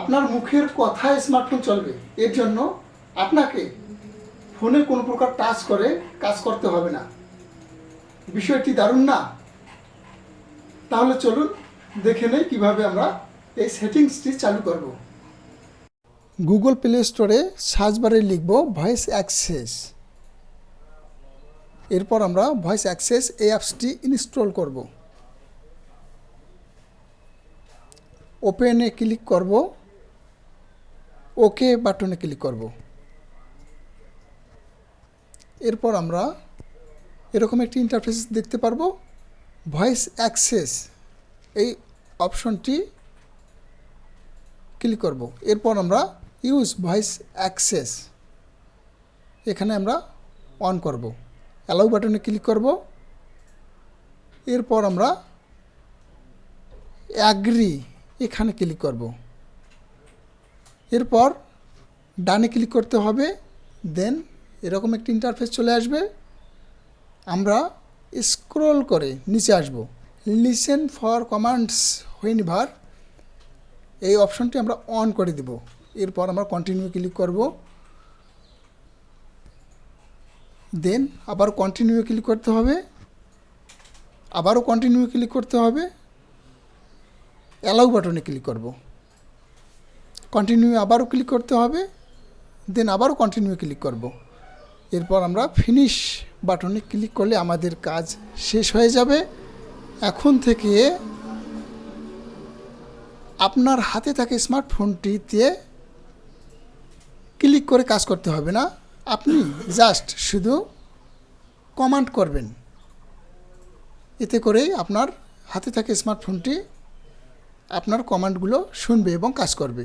আপনার মুখের কথায় স্মার্টফোন চলবে। এর জন্য আপনাকে ফোনে কোনো প্রকার টাচ করে কাজ করতে হবে না। বিষয়টি দারুণ না? তাহলে চলুন দেখে নেই কীভাবে আমরা এই সেটিংসটি চালু করব। গুগল প্লে স্টোরে সার্চ বারে লিখব ভয়েস অ্যাক্সেস এরপর আমরা ভয়েস অ্যাক্সেস এই অ্যাপসটি ইনস্টল করব। ওপেনে ক্লিক করব। ওকে বাটনে ক্লিক করব। এরপর আমরা এরকম একটি ইন্টারফেস দেখতে পারব। ভয়েস অ্যাক্সেস এই অপশনটি ক্লিক করব। এরপর আমরা ইউজ ভয়েস অ্যাক্সেস এখানে আমরা অন করব। অ্যালাউ বাটনে ক্লিক করব। এরপর আমরা অ্যাগ্রি এখানে ক্লিক করব। এরপর ডানে ক্লিক করতে হবে, দেন এরকম একটি ইন্টারফেস চলে আসবে। আমরা স্ক্রল করে নিচে আসব। লিসেন ফর কমান্ডস হুইন ভার এই অপশনটি আমরা অন করে দেব। এরপর আমরা কন্টিনিউ ক্লিক করব। দেন আবার কন্টিনিউ ক্লিক করতে হবে। আবারও কন্টিনিউ ক্লিক করতে হবে। অ্যালাউ বাটনে ক্লিক করব। কন্টিনিউ আবারও ক্লিক করতে হবে দেন আবারও কন্টিনিউ ক্লিক করব। এরপর আমরা ফিনিশ বাটনে ক্লিক করলে আমাদের কাজ শেষ হয়ে যাবে। এখন থেকে আপনার হাতে থাকা স্মার্টফোনটিতে ক্লিক করে কাজ করতে হবে না। আপনি জাস্ট শুধু কমান্ড করবেন। এতে করেই আপনার হাতে থাকা স্মার্টফোনটি আপনার কমান্ডগুলো শুনবে এবং কাজ করবে।